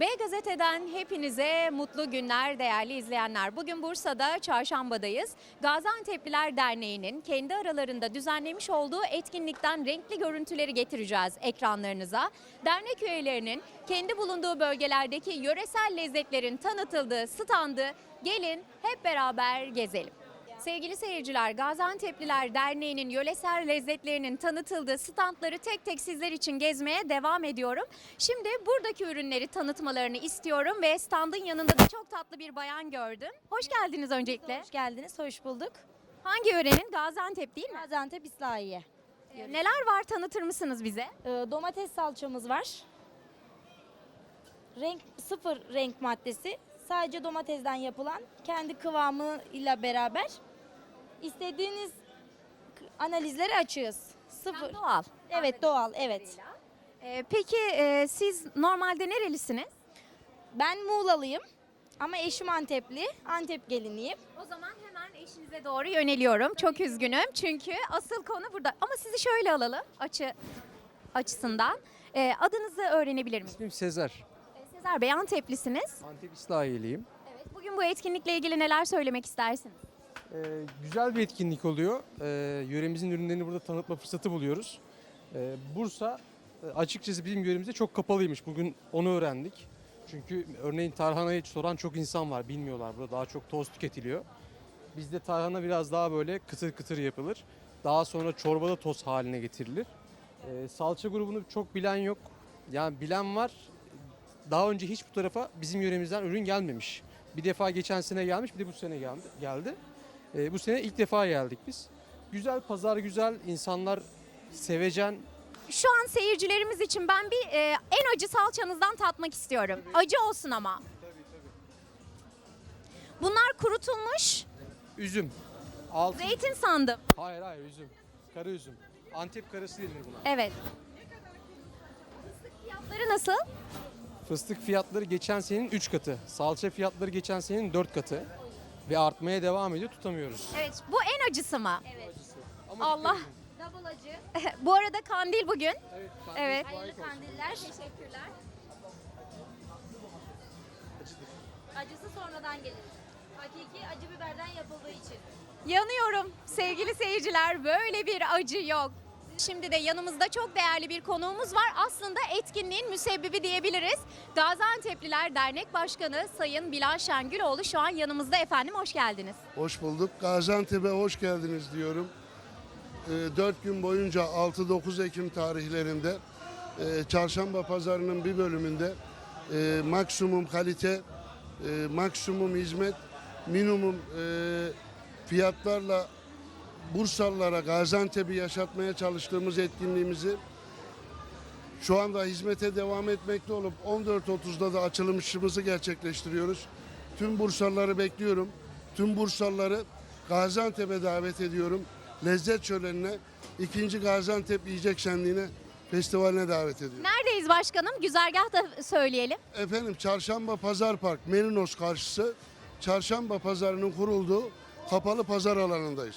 B Gazete'den hepinize mutlu günler değerli izleyenler. Bugün Bursa'da Çarşamba'dayız. Gaziantep'liler Derneği'nin kendi aralarında düzenlemiş olduğu etkinlikten renkli görüntüleri getireceğiz ekranlarınıza. Dernek üyelerinin kendi bulunduğu bölgelerdeki yöresel lezzetlerin tanıtıldığı standı gelin hep beraber gezelim. Sevgili seyirciler, Gaziantep'liler Derneği'nin yöresel lezzetlerinin tanıtıldığı standları tek tek sizler için gezmeye devam ediyorum. Şimdi buradaki ürünleri tanıtmalarını istiyorum ve standın yanında da çok tatlı bir bayan gördüm. Hoş geldiniz öncelikle. Hoş geldiniz, hoş bulduk. Hangi yörenin? Gaziantep değil mi? Gaziantep İslahiye. Ee, Neler var tanıtır mısınız bize? Ee, domates salçamız var. Renk sıfır renk maddesi. Sadece domatesden yapılan kendi kıvamıyla beraber istediğiniz analizleri açığız. Sıfır. Yani doğal. Evet doğal evet. Ee, peki e, siz normalde nerelisiniz? Ben Muğlalıyım ama eşim Antepli. Antep geliniyim. O zaman hemen eşinize doğru yöneliyorum. Çok üzgünüm çünkü asıl konu burada. Ama sizi şöyle alalım açı açısından. Ee, adınızı öğrenebilir miyim? İsmim Sezer. Ee, Sezer Bey Anteplisiniz. Antep İslahiyeliyim. Evet. Bugün bu etkinlikle ilgili neler söylemek istersiniz? Ee, güzel bir etkinlik oluyor. Ee, yöremizin ürünlerini burada tanıtma fırsatı buluyoruz. Ee, Bursa e, açıkçası bizim yöremizde çok kapalıymış. Bugün onu öğrendik. Çünkü örneğin tarhanayı soran çok insan var. Bilmiyorlar burada daha çok toz tüketiliyor. Bizde tarhana biraz daha böyle kıtır kıtır yapılır. Daha sonra çorbada toz haline getirilir. Ee, salça grubunu çok bilen yok. Yani bilen var. Daha önce hiç bu tarafa bizim yöremizden ürün gelmemiş. Bir defa geçen sene gelmiş, bir de bu sene geldi. Ee, bu sene ilk defa geldik biz. Güzel pazar, güzel insanlar sevecen. Şu an seyircilerimiz için ben bir e, en acı salçanızdan tatmak istiyorum. Acı olsun ama. Bunlar kurutulmuş Üzüm. Altın. zeytin sandım. Hayır hayır üzüm. Kara üzüm. Antep karası denir buna. Evet. Fıstık fiyatları nasıl? Fıstık fiyatları geçen senenin 3 katı. Salça fiyatları geçen senenin 4 katı. Ve artmaya devam ediyor tutamıyoruz. Evet. Bu en acısı mı? Evet. Ama Allah. Double acı. bu arada kandil bugün. Evet. Evet. Hayırlı kandiller. Teşekkürler. Acısı sonradan gelir. Hakiki acı biberden yapıldığı için. Yanıyorum sevgili seyirciler böyle bir acı yok. Şimdi de yanımızda çok değerli bir konuğumuz var. Aslında etkinliğin müsebbibi diyebiliriz. Gaziantep'liler Dernek Başkanı Sayın Bilal Şengüloğlu şu an yanımızda efendim. Hoş geldiniz. Hoş bulduk. Gaziantep'e hoş geldiniz diyorum. 4 gün boyunca 6-9 Ekim tarihlerinde e, çarşamba pazarının bir bölümünde e, maksimum kalite, e, maksimum hizmet, minimum fiyatlarla Bursalılara Gaziantep'i yaşatmaya çalıştığımız etkinliğimizi şu anda hizmete devam etmekte olup 14.30'da da açılışımızı gerçekleştiriyoruz. Tüm Bursalıları bekliyorum. Tüm Bursalıları Gaziantep'e davet ediyorum. Lezzet şölenine, ikinci Gaziantep Yiyecek Şenliği'ne, festivaline davet ediyorum. Neredeyiz başkanım? Güzergah da söyleyelim. Efendim Çarşamba Pazar Park, Merinos karşısı Çarşamba Pazarı'nın kurulduğu kapalı pazar alanındayız.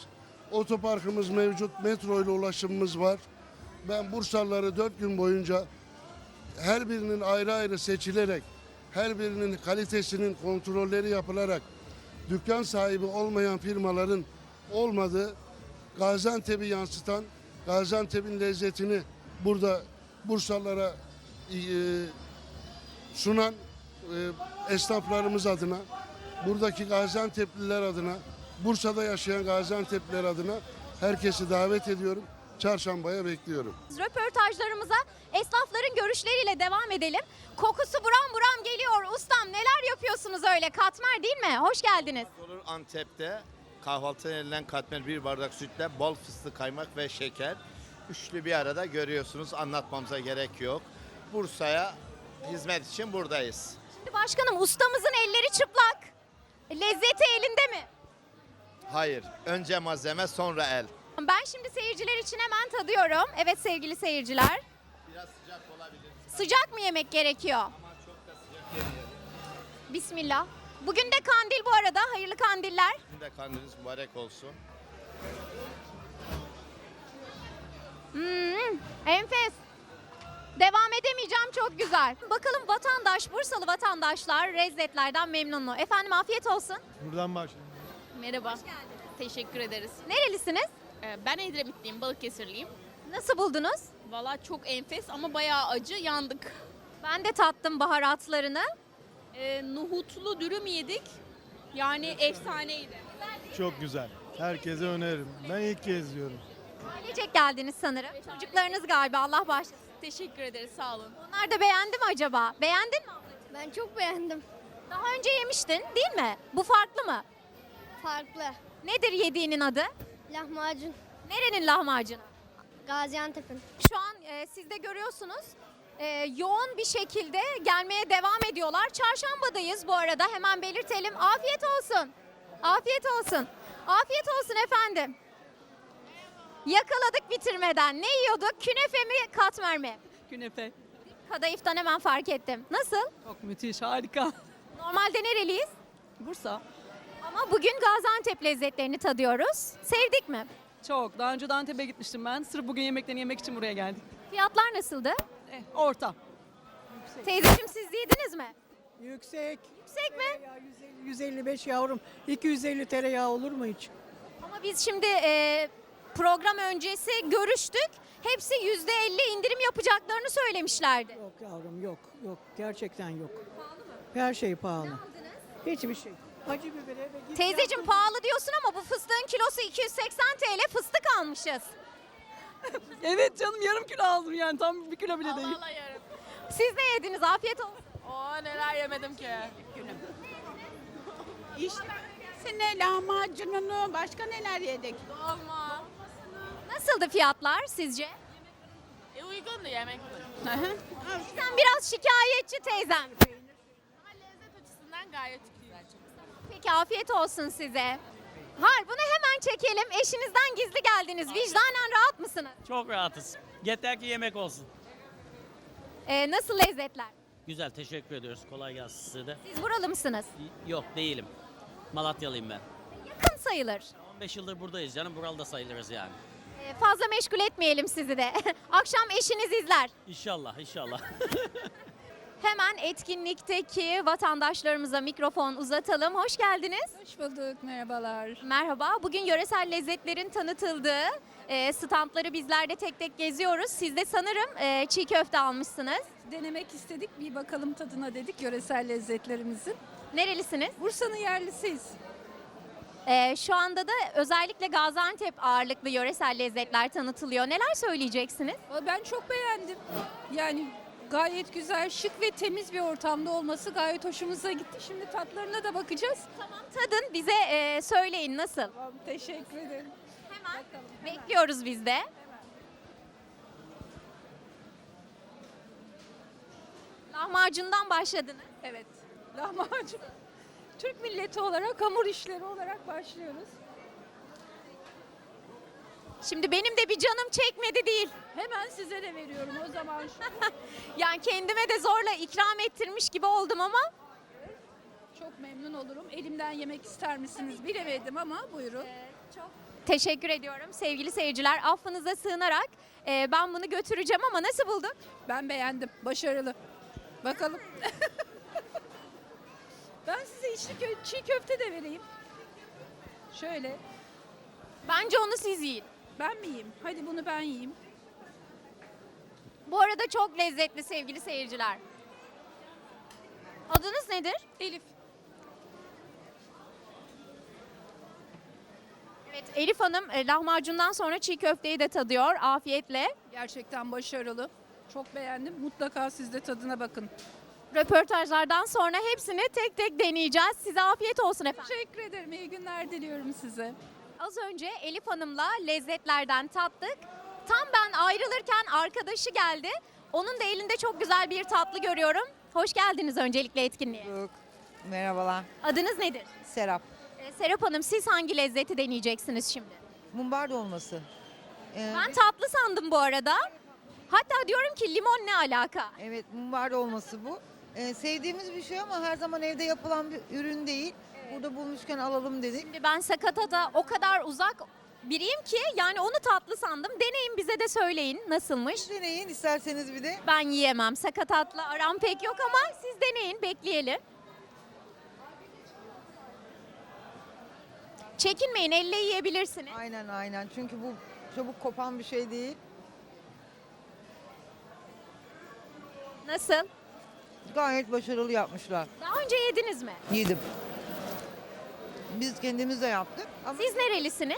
Otoparkımız mevcut, metro ile ulaşımımız var. Ben Bursalıları dört gün boyunca her birinin ayrı ayrı seçilerek, her birinin kalitesinin kontrolleri yapılarak, dükkan sahibi olmayan firmaların olmadığı Gaziantep'i yansıtan, Gaziantep'in lezzetini burada Bursalılara e, sunan e, esnaflarımız adına, buradaki Gaziantep'liler adına, Bursa'da yaşayan Gaziantep'liler adına herkesi davet ediyorum. Çarşambaya bekliyorum. Röportajlarımıza esnafların görüşleriyle devam edelim. Kokusu buram buram geliyor. Ustam neler yapıyorsunuz öyle? Katmer değil mi? Hoş geldiniz. Olur Antep'te kahvaltıda yenilen katmer bir bardak sütle bol fıstık kaymak ve şeker. Üçlü bir arada görüyorsunuz anlatmamıza gerek yok. Bursa'ya hizmet için buradayız. Şimdi başkanım ustamızın elleri çıplak. Lezzeti elinde mi? Hayır önce malzeme sonra el. Ben şimdi seyirciler için hemen tadıyorum. Evet sevgili seyirciler. Biraz sıcak olabilir Sıcak mı yemek gerekiyor? ama çok da sıcak yemeyelim. Bismillah. Bugün de kandil bu arada. Hayırlı kandiller. Sizin de kandiliniz mübarek olsun. Hmm, enfes. Devam edemeyeceğim çok güzel. Bakalım vatandaş, Bursalı vatandaşlar lezzetlerden memnun mu? Efendim afiyet olsun. Buradan başlayalım. Merhaba. Teşekkür ederiz. Nerelisiniz? Ee, Ben Edremitliyim, Balıkesirliyim. Nasıl buldunuz? Valla çok enfes ama bayağı acı, yandık. Ben de tattım baharatlarını. Ee, nohutlu dürüm yedik. Yani efsaneydi. Çok güzel. Herkese öneririm. Ben ilk kez diyorum. Ailecek geldiniz sanırım. Çocuklarınız galiba Allah bağışlasın. Teşekkür ederiz, sağ olun. Onlar da beğendi mi acaba? Beğendin mi ablacığım? Ben çok beğendim. Daha önce yemiştin değil mi? Bu farklı mı? Farklı. Nedir yediğinin adı? Lahmacun. Nerenin lahmacunu? Gaziantep'in. Şu an e, siz de görüyorsunuz. e, yoğun bir şekilde gelmeye devam ediyorlar. Çarşambadayız bu arada hemen belirtelim. Afiyet olsun. Afiyet olsun. Afiyet olsun efendim. Yakaladık bitirmeden. Ne yiyorduk? Künefe mi, katmer mi? Künefe. Kadayıftan hemen fark ettim. Nasıl? Çok müthiş, harika. Normalde nereliyiz? Bursa. Ama bugün Gaziantep lezzetlerini tadıyoruz. Sevdik mi? Çok. Daha önce de Antep'e gitmiştim ben. Sırf bugün yemeklerini yemek için buraya geldik. Fiyatlar nasıldı? Eh, orta. Teyzeciğim siz yediniz mi? Yüksek. Yüksek mi? Tereyağı 150, 155 yavrum. 250 tereyağı olur mu hiç? Ama biz şimdi e, program öncesi görüştük. Hepsi yüzde elli indirim yapacaklarını söylemişlerdi. Yok yavrum yok. Yok gerçekten yok. Her şey pahalı. Hiçbir şey. Acı biberi ve git Teyzeciğim pahalı diyorsun ama bu fıstığın kilosu 280 TL fıstık almışız. Evet canım yarım kilo aldım yani tam bir kilo bile değil. Vallahi yarım. Siz ne yediniz? Afiyet olsun. Oo neler yemedim ki. Ne lahmacununu başka neler yedik? Dolma. Nasıldı fiyatlar sizce? E uygundu yemek. Sen biraz şikayetçi teyzem. Ama lezzet açısından gayet güzel. Peki afiyet olsun size. Har bunu hemen çekelim. Eşinizden gizli geldiniz. Vicdanen rahat mısınız? Çok rahatız. Yeter ki yemek olsun. Ee, nasıl lezzetler? Güzel teşekkür ediyoruz. Kolay gelsin size de. Siz buralı mısınız? Yok değilim. Malatyalıyım ben. Yakın sayılır. 15 yıldır buradayız canım. Buralı da sayılırız yani. Ee, fazla meşgul etmeyelim sizi de. Akşam eşiniz izler. İnşallah inşallah. Hemen etkinlikteki vatandaşlarımıza mikrofon uzatalım. Hoş geldiniz. Hoş bulduk, merhabalar. Merhaba. Bugün yöresel lezzetlerin tanıtıldığı e, standları bizler de tek tek geziyoruz. Siz de sanırım e, çiğ köfte almışsınız. Denemek istedik, bir bakalım tadına dedik yöresel lezzetlerimizin. Nerelisiniz? Bursa'nın yerlisiyiz. E, şu anda da özellikle Gaziantep ağırlıklı yöresel lezzetler tanıtılıyor. Neler söyleyeceksiniz? Ben çok beğendim. Yani gayet güzel, şık ve temiz bir ortamda olması gayet hoşumuza gitti. Şimdi tatlarına da bakacağız. Tamam tadın bize e, söyleyin nasıl? Tamam, teşekkür ederim. Hemen bekliyoruz biz de. Lahmacundan başladınız. Evet, lahmacun. Türk milleti olarak, hamur işleri olarak başlıyoruz. Şimdi benim de bir canım çekmedi değil. Hemen size de veriyorum o zaman. Yani kendime de zorla ikram ettirmiş gibi oldum ama Çok memnun olurum. Elimden yemek ister misiniz bilemedim ama buyurun. teşekkür ediyorum sevgili seyirciler. Affınıza sığınarak e, ben bunu götüreceğim ama nasıl buldun? Ben beğendim. Başarılı. Bakalım. ben size içli kö- çiğ köfte de vereyim. Şöyle. Bence onu siz yiyin. Ben mi yiyeyim? Hadi bunu ben yiyeyim. Bu arada çok lezzetli sevgili seyirciler. Adınız nedir? Elif. Evet Elif Hanım e, lahmacundan sonra çiğ köfteyi de tadıyor afiyetle. Gerçekten başarılı. Çok beğendim. Mutlaka siz de tadına bakın. Röportajlardan sonra hepsini tek tek deneyeceğiz. Size afiyet olsun efendim. Teşekkür ederim. İyi günler diliyorum size. Az önce Elif Hanım'la lezzetlerden tattık. Tam ben ayrılırken arkadaşı geldi. Onun da elinde çok güzel bir tatlı görüyorum. Hoş geldiniz öncelikle etkinliğe. Merhabalar. Adınız nedir? Serap. Ee, Serap Hanım siz hangi lezzeti deneyeceksiniz şimdi? Mumbar dolması. Ee, Ben tatlı sandım bu arada. Hatta diyorum ki limon ne alaka? evet mumbar dolması bu. Ee, sevdiğimiz bir şey ama her zaman evde yapılan bir ürün değil. Burada bulmuşken alalım dedik. Şimdi ben sakata da o kadar uzak biriyim ki yani onu tatlı sandım. Deneyin bize de söyleyin nasılmış. Deneyin isterseniz bir de. Ben yiyemem. Sakatatla aram pek yok ama siz deneyin bekleyelim. Çekinmeyin elle yiyebilirsiniz. Aynen aynen. Çünkü bu çabuk kopan bir şey değil. Nasıl? Gayet başarılı yapmışlar. Daha önce yediniz mi? Yedim. Biz kendimiz de yaptık. Ama Siz nerelisiniz?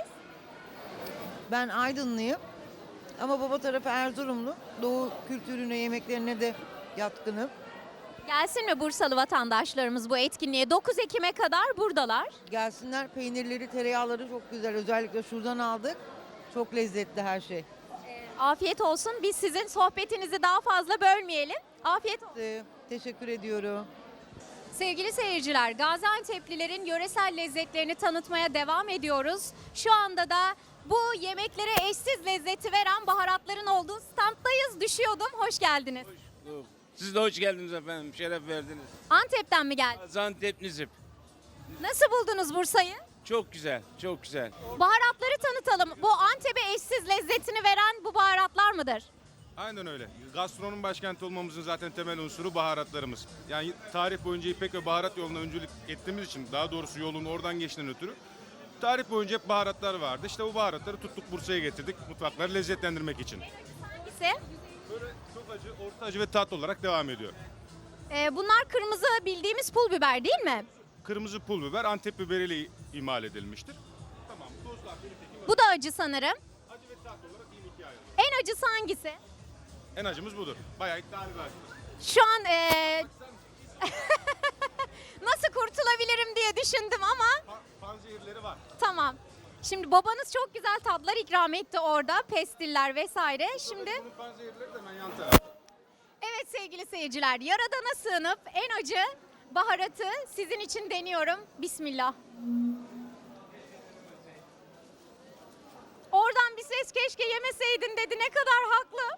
ben Aydınlıyım. Ama baba tarafı Erzurumlu. Doğu kültürüne, yemeklerine de yatkınım. Gelsin mi Bursalı vatandaşlarımız bu etkinliğe? 9 Ekim'e kadar buradalar. Gelsinler peynirleri, tereyağları çok güzel. Özellikle şuradan aldık. Çok lezzetli her şey. Afiyet olsun. Biz sizin sohbetinizi daha fazla bölmeyelim. Afiyet olsun. Ee, Teşekkür ediyorum. Sevgili seyirciler, Gaziantep'lilerin yöresel lezzetlerini tanıtmaya devam ediyoruz. Şu anda da bu yemeklere eşsiz lezzeti veren baharatların olduğu standdayız. Düşüyordum. Hoş geldiniz. Siz de hoş geldiniz efendim. Şeref verdiniz. Antep'ten mi geldiniz? Gaziantep Nizip. Nasıl buldunuz Bursa'yı? Çok güzel, çok güzel. Baharatları tanıtalım. Bu Antep'e eşsiz lezzetini veren bu baharatlar mıdır? Aynen öyle. Gastronomi başkenti olmamızın zaten temel unsuru baharatlarımız. Yani tarih boyunca ipek ve baharat yoluna öncülük ettiğimiz için, daha doğrusu yolun oradan geçtiğinden ötürü tarih boyunca hep baharatlar vardı. İşte bu baharatları tuttuk Bursa'ya getirdik mutfakları lezzetlendirmek için. Hangisi? Böyle çok acı, orta acı ve tatlı olarak devam ediyor. Ee, bunlar kırmızı bildiğimiz pul biber değil mi? Kırmızı pul biber Antep biberiyle imal edilmiştir. Tamam, tozlar Bu da acı sanırım. acı ve tatlı olarak yine ikiye. En acısı hangisi? En acımız budur. Bayağı iddialı bir. Şu an ee, nasıl kurtulabilirim diye düşündüm ama Pa- panzehirleri var. tamam. Şimdi babanız çok güzel tatlar ikram etti orada. Pestiller vesaire. Şimdi Bunun panzehirleri de hemen yan tarafta. evet sevgili seyirciler yaradana sığınıp en acı baharatı sizin için deniyorum. Bismillah. Oradan bir ses keşke yemeseydin dedi. Ne kadar haklı.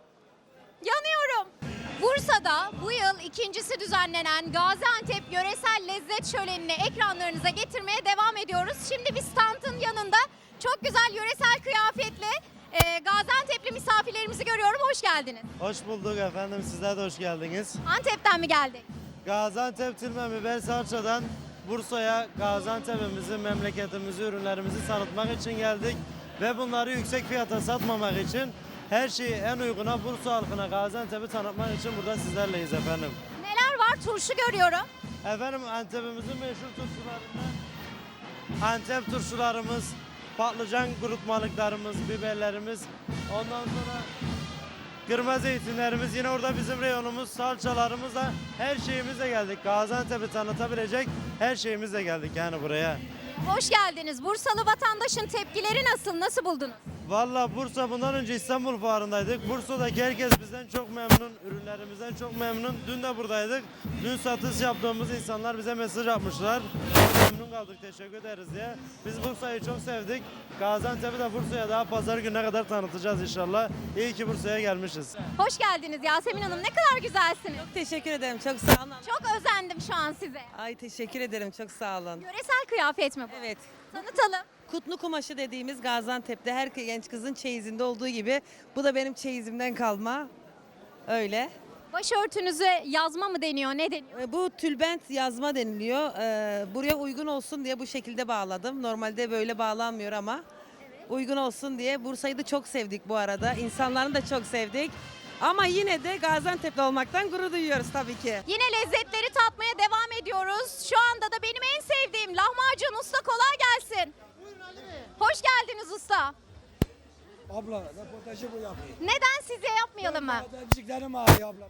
Bursa'da bu yıl ikincisi düzenlenen Gaziantep Yöresel Lezzet Şöleni'ni ekranlarınıza getirmeye devam ediyoruz. Şimdi bir standın yanında çok güzel yöresel kıyafetli e, Gaziantep'li misafirlerimizi görüyorum. Hoş geldiniz. Hoş bulduk efendim. Sizler de hoş geldiniz. Antep'ten mi geldik? Gaziantep Tilme Biber Salça'dan Bursa'ya Gaziantep'imizi, memleketimizi, ürünlerimizi tanıtmak için geldik. Ve bunları yüksek fiyata satmamak için her şeyi en uyguna Bursa halkına Gaziantep'i tanıtmak için burada sizlerleyiz efendim. Neler var? Turşu görüyorum. Efendim Antep'imizin meşhur turşularından Antep turşularımız, patlıcan kurutmalıklarımız, biberlerimiz, ondan sonra kırmızı zeytinlerimiz, yine orada bizim reyonumuz, salçalarımızla her şeyimizle geldik. Gaziantep'i tanıtabilecek her şeyimizle geldik yani buraya. Hoş geldiniz. Bursalı vatandaşın tepkileri nasıl? Nasıl buldunuz? Valla Bursa bundan önce İstanbul fuarındaydık. Bursa'daki herkes bizden çok memnun, ürünlerimizden çok memnun. Dün de buradaydık. Dün satış yaptığımız insanlar bize mesaj atmışlar. Memnun kaldık, teşekkür ederiz diye. Biz Bursa'yı çok sevdik. Gaziantep'i de Bursa'ya daha pazar gününe kadar tanıtacağız inşallah. İyi ki Bursa'ya gelmişiz. Hoş geldiniz Yasemin Hanım. Ne kadar güzelsiniz. Teşekkür ederim. Çok sağ olun. Çok özendim şu an size. Ay teşekkür ederim. Çok sağ olun. Yöresel kıyafet mi bu? Evet. Tanıtalım. Kutlu kumaşı dediğimiz Gaziantep'te her genç kızın çeyizinde olduğu gibi bu da benim çeyizimden kalma. Öyle. Başörtünüze yazma mı deniyor? Ne deniyor? E, Bu tülbent yazma deniliyor. Ee, buraya uygun olsun diye bu şekilde bağladım. Normalde böyle bağlanmıyor ama uygun olsun diye Bursa'yı da çok sevdik bu arada. İnsanlarını da çok sevdik. Ama yine de Gaziantep'te olmaktan gurur duyuyoruz tabii ki. Yine lezzetleri tatmaya devam ediyoruz. Şu anda da benim en sevdiğim lahmacun usta kolay gelsin. Hoş geldiniz usta. Abla röportajı bu yapıyor. Neden size yapmayalım mı? Diziklerim ağrıyor abla.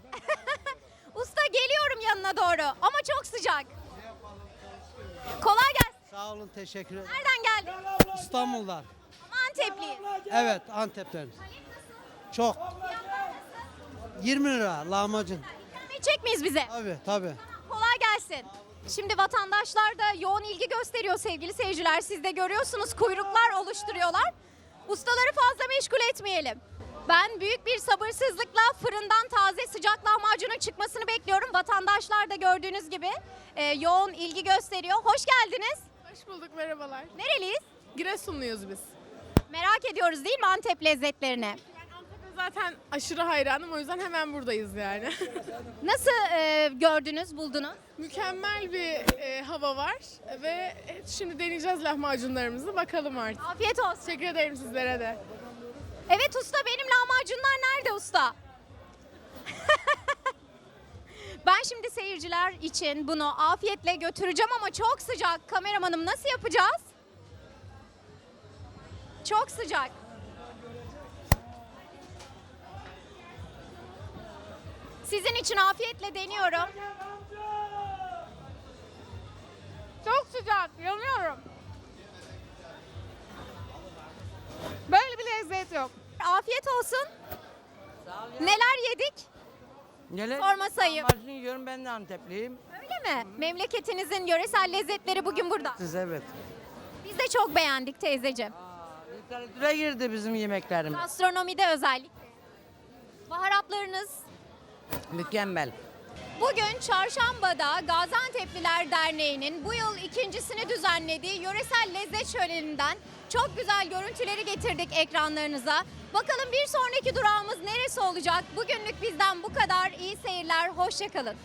Usta geliyorum yanına doğru ama çok sıcak. Kolay gelsin. Sağ olun, teşekkür ederim. Nereden geldin? İstanbul'dan. Antepliyiz. Evet, Antep'ten. Çok. 20 lira lahmacun. Çek miyiz bize? Tabii, tabii. Kolay gelsin. Şimdi vatandaşlar da yoğun ilgi gösteriyor sevgili seyirciler. Siz de görüyorsunuz kuyruklar oluşturuyorlar. Ustaları fazla meşgul etmeyelim. Ben büyük bir sabırsızlıkla fırından taze sıcak lahmacunun çıkmasını bekliyorum. Vatandaşlar da gördüğünüz gibi e, yoğun ilgi gösteriyor. Hoş geldiniz. Hoş bulduk merhabalar. Nereliyiz? Giresunluyuz biz. Merak ediyoruz değil mi Antep lezzetlerini? Zaten aşırı hayranım o yüzden hemen buradayız yani. Nasıl e, gördünüz, buldunuz? Mükemmel bir e, hava var ve şimdi deneyeceğiz lahmacunlarımızı bakalım artık. Afiyet olsun. Teşekkür ederim sizlere de. Evet usta benim lahmacunlar nerede usta? ben şimdi seyirciler için bunu afiyetle götüreceğim ama çok sıcak. Kameramanım nasıl yapacağız? Çok sıcak. Sizin için afiyetle deniyorum. Çok sıcak, yanıyorum. Böyle bir lezzet yok. Afiyet olsun. Neler yedik? Neler? Sorma sayayım. Lahmacun yiyorum ben de Antepliyim. Öyle mi? Memleketinizin yöresel lezzetleri bugün burada. Siz evet. Biz de çok beğendik teyzeciğim. Literatüre girdi bizim yemeklerimiz. Gastronomide özellikle. Baharatlarınız Mükemmel. Bugün Çarşamba'da Gaziantep'liler Derneği'nin bu yıl ikincisini düzenlediği yöresel lezzet şöleninden çok güzel görüntüleri getirdik ekranlarınıza. Bakalım bir sonraki durağımız neresi olacak? Bugünlük bizden bu kadar. İyi seyirler, hoşçakalın.